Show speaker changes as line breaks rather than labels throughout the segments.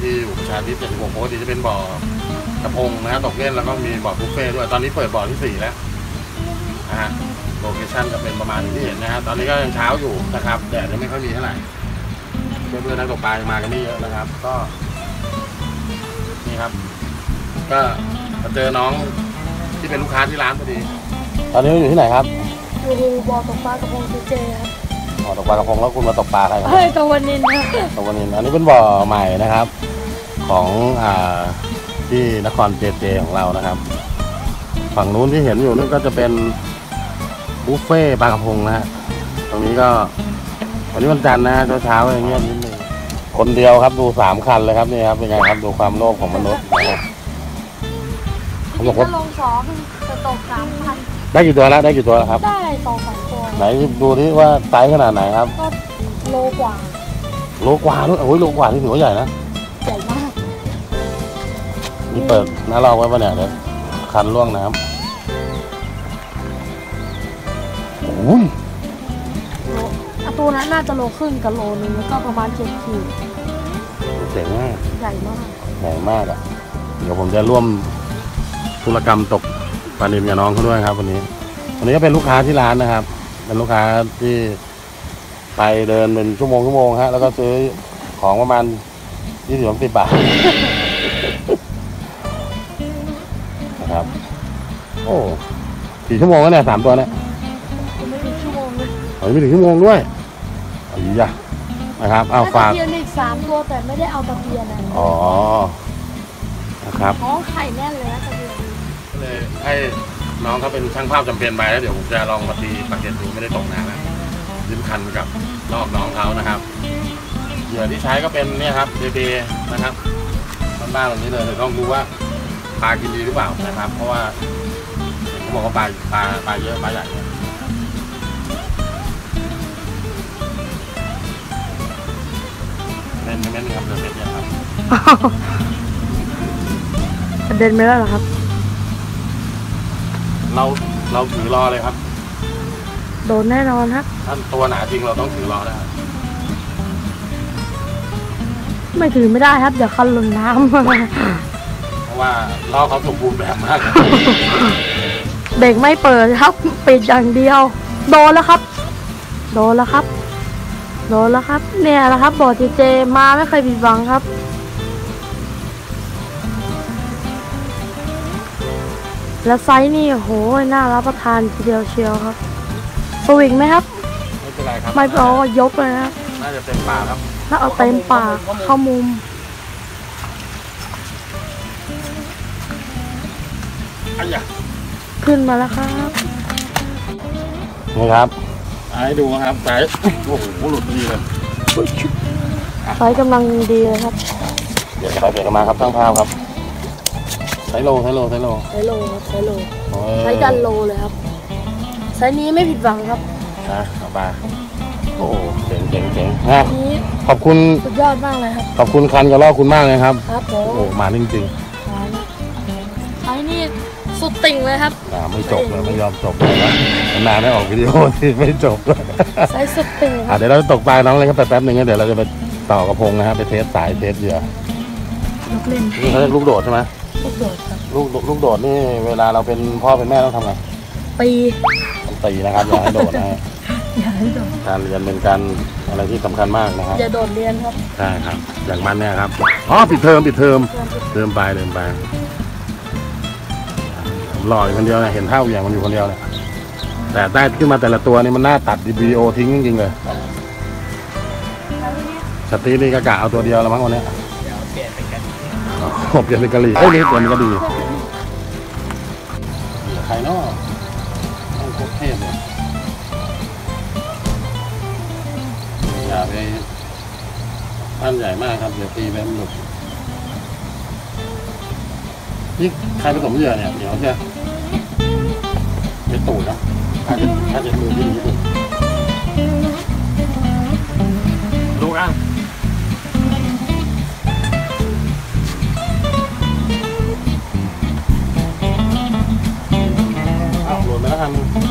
ที่อยู่ประชาธิปไตย76ปกติจะเป็นบ่อกระพงนะฮะตกเล่นแล้วก็มีบ่อบุฟเฟ่ต์ด้วย ตอนนี้เปิดบ่อที่สี่แล้วนะฮะโลเคชั่นก็เป็นประมาณที่เห็นนะฮะตอนนี้ก็ยังเช้าอยู่นะครับแดดยังไม่ค่อยมีเท่าไหร่เพื่อนๆนักตกปลายังมากันไม่เยอะนะครับ ก็ นี่ครับ ก็มาเจอน้องที่เป็นลูกค้าที่ร้านพอดี ตอนนี้เราอยู่ที่ไหนครับ
อยู่บ่อตกปลากระพงเจเจครับ
อ๋อตกปลากระพงแล้วคุณมาตกปลาใครครับ
เฮ้ยตะวันนินครับ
ตกวันนี้อันนี้เป็นบ่อใหม่นะครับ ของอ่าที่นครเจเจของเรานะครับ ฝั่งนู้นที่เห็นอยู่นั่นก็จะเป็นบุฟเฟ่ต์ปลากระพงนะฮะตรงนี้ก็วันนี้วันจันทร์นะเช้าเช้าๆอย่างเงี้ยนิดนึงคนเดียวครับดูสามคันเลยครับนี่ครับเป็นไงครับดูความโลภของมนุษย์นะครับเขาบอกว่า
ถ้าลงสองจะตกสามพัน
ได้กี่ตัวแล้วได้กี่ตัวแล้วครับ
ได้สองสามตัว
ไหนดูที่ว่าไซส์ขนาดไหนครับ
ก็โลกว่า
โลกว่าด้วยโอ้ยโลกว่าที่ถือว่าใหญ่นะ
ใหญ่มาก
นี่เปิดน้าลอกไว้ปะเนี่ยเดี๋ยวคันล่วงน้ำโอ้ย
โลอะตัวนั้นน่าจะโลครึ่งกับโลนึงแล้วก็ประมาณเจ็ดขีด
เจ๋งมาก
ใหญ่มาก
ใหญ่มากอะ เดี๋ยวผมจะร่วมธุรกรรมตกปลานิลกับน้องเขาด้วยครับ วันนี้ วันนี้ก็เป็นลูกค้าที่ร้านนะครับ เป็นลูกค้าที่ไปเดินเป็นชั่วโมงชั่วโมงฮะแล้วก็ซื้อของประมาณยี่สิบสามสิบบาท โอ้กี่ชั่วโมงแล้วเนี่ยสามตัวเนี่ย
ยังไม่ถึงชั่วโมงเลย
เฮ้ยไม่ถึงชั่วโมงด้วยอียะนะครับเอา
แล้ว
ฝาก
ตะเพียนอีกสามตัวแต่ไม่ได้เอาตะเพียนนะ
อ๋อนะครับ
ท้องไข่แน่นเลยนะตะเพียน
เลยให้น้องเขาเป็นช่างภาพจำเป็นไปแล้วเดี๋ยวผมจะลองมาตีปากเก็ตดูไม่ได้ตกนานแล้วยืมคันกับรอบน้องเขานะครับเหยื่อที่ใช้ก็เป็นเนี่ยครับเบเบนะครับบ้านๆแบบนี้เลยเดี๋ยวต้องดูว่าปลากินดีหรือเปล่านะครับ เพราะว่า เห็นเขาบอกว่าปลาปลาปลาเยอะปลาใหญ่เนี่ยเล่นไม่เล่นครับเดือเม็ดเนี่ยครับ
กระเด็นไปแล้วเหรอครับ
เราเราถือรอเลยครับ
โดนแน่นอนครับ
ถ้าตัวหนาจริงเราต้องถือรอได้
ไม่ถือไม่ได้ครับเดี๋ยวคันหล่นน้ำ
เพราะว่าล้อเขาสมบูรณ์แบบมาก
เบรกไม่เปิดครับ ปิดอย่างเดียว โดนแล้วครับ โดนแล้วครับ โดนแล้วครับ เนี่ยแหละครับบอร์ดเจเจมาไม่เคยผิดหวังครับ และไซส์นี่โหน่ารับประทานทีเดียวเชียวครับ สวิงไหมครับ
ไม่เป็นไรครับ
ไม่เอายกเลยนะครับ
น่าจะเต็มปากครับ
ถ้าเอาเต็มปากเข้ามุม
อันยะ
ขึ้นมาแล้วครับ
นี่ครับ ให้ดูครับสายโอ้โหหลุดดีเลย
ไซส์กำลังดีเลยครับ
เดี๋ยวไปเปลี่ยนกันมาครับตั้งภาพครับไซโลไซโลไซโล
ไซส์โลครับไซส์โล
โอ้ย
ไซส์ดันโลเลยครับไซส์นี้ไม่ผิดหวังครับ
นะเอาไปโอ้โหเจ๋งเจ๋งเจ๋งนะ
อันนี้
ขอบคุณ
สุดยอดมากเลยครับ
ขอบคุณคันกับล่อคุณมากเลยครับ
ครับผ
โอ้
ม
โหมาจริง
ไซส์นี่ สุดติ่งเลยครับ
ๆอ่าไม่จบเลยไม่ยอมจบเลยนะนานได้ออกวิดีโอที่ไม่จบเลย
ไซส์สุดติ่งค
อะ
รับ
เดี๋ยวเราจะตกปลาน้องเลยครับแป๊บๆหนึ่งนะเดี๋ยวเราจะไปต่อกระพงนะครับไปเทสสายเทสเหยื่อย
กเล่น
นี่เขาเรียกลูกโดดใช่ไหม
ลูกโดดครับ
ลูกลูกโดดนี่เวลาเราเป็นพ่อเป็นแม่ต้องทำไง
ปี
ต้องตีนะครับอย่าให้โดดนะฮะ
อย่าให้โดด
การเรียนเป็นการอะไรที่สำคัญมากนะครับ
อย่าโดดเรียนครับ
ใช่ครับ อย่างมันเนี่ยครับอ๋อปิดเทอมปิดเทอมเดิมไปเดิมไป ผมรออยู่คนเดียวเนี่ยเห็นเท่าอย่างมันอยู่คนเดียวเนี่ยแต่ได้ขึ้นมาแต่ละตัวนี่มันน่าตัดวิดีโอทิ้งจริงๆเลยสตีนี่ก็กะเอาตัวเดียวแล้วมั้งวันเนี้ยเปลี่ยนเป็นกะหรี่เปลี่ยนเป็นกะหรี่เอ้ยนี่เปลี่ยนเป็นกะหรี่ใครเนาะต้องโคตรเทพเลยอย่าไปปั้นใหญ่มากครับ เดี๋ยวตีไปมันหลุด นี่ใครผสมเหยื่อเนี่ยเดี๋ยวจะจะตูดนะถ้าจะถ้าจะมือที่ดีที่สุดลูกอะเอาหลุดไปแล้วกัน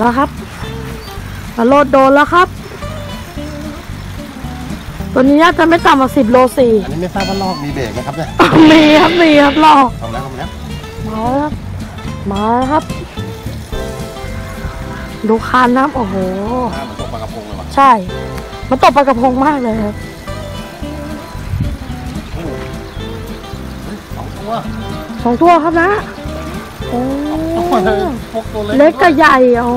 แล้วครับมาโลดโดนแล้วครับ ตัวนี้น่าจะไม่ต่ำกว่าสิบโลสี่
อันนี้ไม่ทราบว่าลอกมีเบรกไหมครับเนี่ย
มีครับมีครับลอก
ทำแล้วทำแล้ว
มาแล้วครับมาแล้วครับ ดูคานน้ำโอ้โห
อ่าเหมือนตกปลากระพงเลยว่ะ
ใช่ มันตบปลากระพงมากเลยครับ
สองตัว
สองตัวครับนะ โอ้
ตัวเลยพวกตัวเล็ก
เล็กกับใหญ่อ๋อ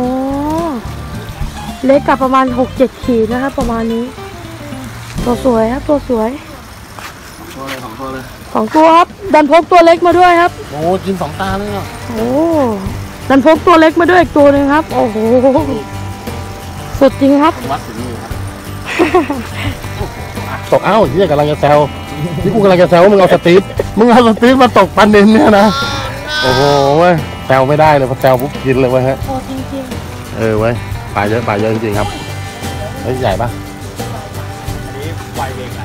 เล็กกับประมาณหกเจ็ดขีดนะครับประมาณนี้ ตัวสวยครับตัวสวย
ตัวเลยสองตัวเลย
สองตัวครับดันพกตัวเล็กมาด้วยครับ
โอ้กินสองตาเลยอะ
โอ้ดันพกตัวเล็กมาด้วยอีกตัวหนึ่งครับ โอ้โหสุดจริงครับ
วัดถึงนี่ครับตกเอ้าเฮียกำลังจะแซวนี่กูกำลังจะแซวว่ามึงเอาสตีฟมึงเอาสตีฟมาตกปันนินเนี่ยนะ โอ้โหเว้ยแซวไม่ได้เลยพอแซวปุ๊บกินเลยเว้ยฮะ
โอ้จริง
เออเว้ยปลาเยอะปลาเยอะจริงๆครับเฮ้ยใหญ่ปะ
อันนี้ไฟเบรกไหล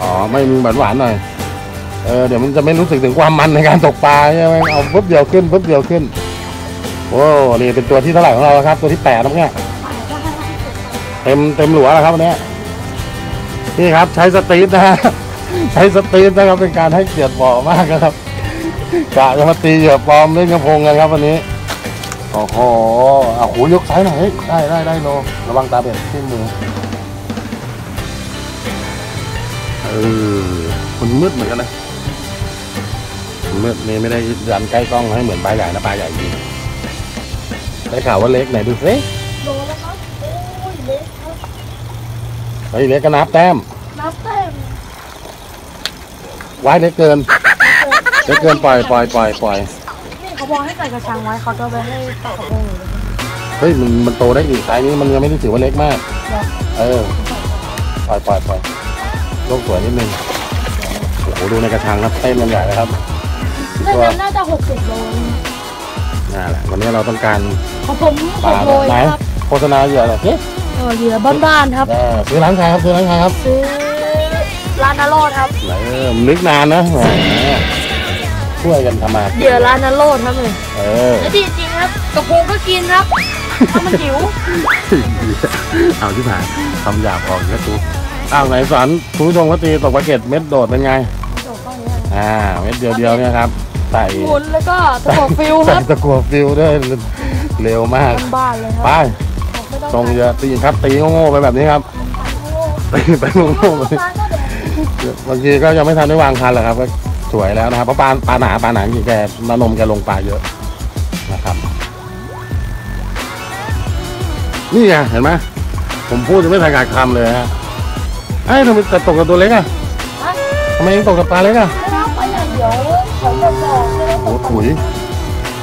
อ๋อไม่มีหวานหวานๆหน่อยเออเดี๋ยวมันจะไม่รู้สึกถึงความมันในการตกปลาใช่ไหมเอาปุ๊บเดียวขึ้นปุ๊บเดียวขึ้นโอ้นี่เป็นตัวที่เท่าไหร่ของเราแล้วครับ ตัวที่แปดแล้วเนี่ยเต็มเต็มหลัวแล้วครับวันนี้นี่ครับใช้สตรีทนะฮะใช้สตรีทนะครับเป็นการให้เกียรติบ่อมากนะครับ กะจะมาตีเหยื่อปลอมเล่นกระพงกันครับวันนี้ โอ้โหเอาหูยกซ้ายหน่อยเฮ้ยได้ได้ได้โลระวังตาเบ็ดที่มือ เออมันมืดเหมือนกันนะมันมืดนี่ไม่ได้ดันใกล้กล้องให้เหมือนปลาใหญ่นะปลาใหญ่จริงได้ข่าวว่าเล็กไหนดูสิ
ๆโดนแล้วครับโอ้ยเล็กครับ
เฮ้ยเล็กก็นับแต้ม
นับแต้ม
ไว้เล็กเกิน เล็กเกินปล่อยปล่อยปล่อยปล่อย
นี่เขาบอกให้ใส่กระชังไว้เขาจะไปให้ปลากระพงอยู่เลย
เฮ้ยมันมันโตได้อีกไซส์นี้มันยังไม่ได้ถือว่าเล็กมาก เออปล่อยปล่อยปล่อยโลกสวยนิดนึงโอ้โหดูในกระชังครับเต้นมันใหญ่เลยครับ
น่าจะน่าจะหกสิบโล
นั่นแหละวันนี้เราต้องการ
ของผม
ป
ห
ลาก
โล
แบบไหน
นะครับ
โฆษณาเหยื่ออะไรเฮ้ย
เออเหยื่อบ้านๆครับ
เออซื้อร้านใครครับซื้อร้านใครครับ
ซื้อร้านนาโรดครับ
ไหนเออมันนึกนานนะแหม ช่วยกันทำมา
เหยื่อร้านนาโรดครับเลย
เออ
แล้วดีจริงครับกระพงก็กินครับถ้ามันหิว
เอาที่ผ่านคำหยาบออกแล้วกูอ้าวไหนสอนคุณผู้ชมว่าตีตกปลาเก็ตเม็ดโดดเป็นไงอ่าเม็ดเดียวๆเนี่ยครับใส่
หมุนแล้วก็ตะกบฟิวค
ใส่
รับ
ตะกัวฟิวด้วยเร็วมาก
บ้านๆเลยค
ไป
รับไม่ต้อง
ทรงเยอะตีครับตีโง่ๆไปแบบนี้ครับตีไปโง่ๆไปบางทีก็ยังไม่ทันได้วางคันหรอกครับก็ สวยแล้วนะครับเพราะปลาปลาหนาปลาหนาจริงแกมานมแกลงปลาเยอะนะครับ นี่ไงเห็นไหมผมพูดจะไม่ทันขาดคำเลยฮะไอ้ทำไมแต่ตกกับตัวเล็กอะทำไมยังตกกับปลาเล็กอะ
ไปอย่างเดียวเขาจะ
โอ้โหถุย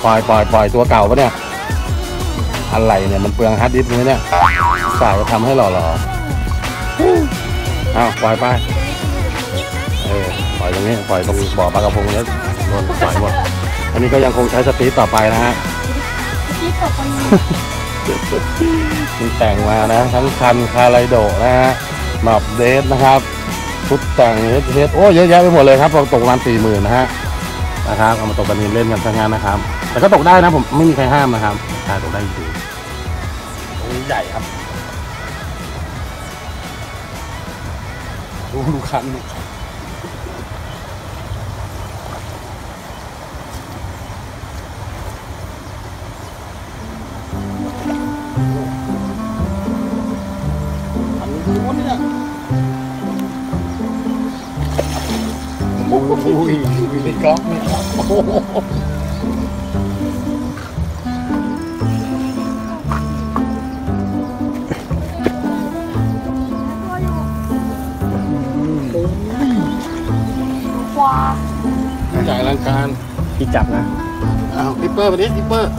ปล่อยปล่อยปล่อยตัวเก่าปะเนี่ยอะไรเนี่ยมันเปลืองฮาร์ดดิสก์ไหมเนี่ยสายจะทำให้หล่อๆอ้าวปล่อยไป เออปล่อยตรงนี้ปล่อยตรงบ่อปลากระพงแล้วโดนปล่อยหมดอันนี้ก็ยังคงใช้สตีทต่อไปนะฮะ
คิดต่อไป
มีแต่งมานะทั้งคันคาไรโดะนะฮะหมอบเดทนะครับชุดแต่งเฮดเฮดโอ้เยอะแยะไปหมดเลยครับเราตกประมาณสี่หมื่นนะฮะนะครับเอามาตกบันนี้เล่นกันทั้งงานนะครับ แต่ก็ตกได้นะผมไม่มีใครห้ามนะครับได้ตกได้จริงๆตรงนี้ใหญ่ครับดูดูคันดูคัน ห
ว้า
ใหญ่อลังการ
ที่จับนะ
อ้าวทิปเปอร์มาดิทิปเปอร์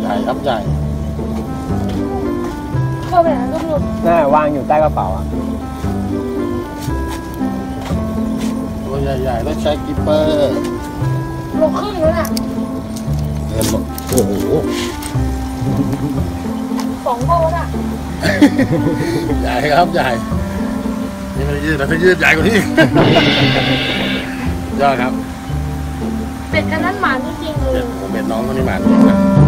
ใหญ่ครับใหญ่
เข้าไปไหนก็ไม่รู้
น่าวางอยู่ใต้กระเป๋าอะ
ตัวใหญ่ๆแล้วใช้กิปเปอร์
ลงครึ่งแล้วน่ะ
เดินบอกโอ้โห
สองโลน่ะ
ใหญ่ครับใหญ่นี่ไม่ได้ยืดนะถ้ายืดใหญ่กว่านี้อีกยอดครับ
เป็ดคันนั้นหมาจริงๆเล
เป็
ย
ดผมเป็นน้องคนนี้มาจริงนะ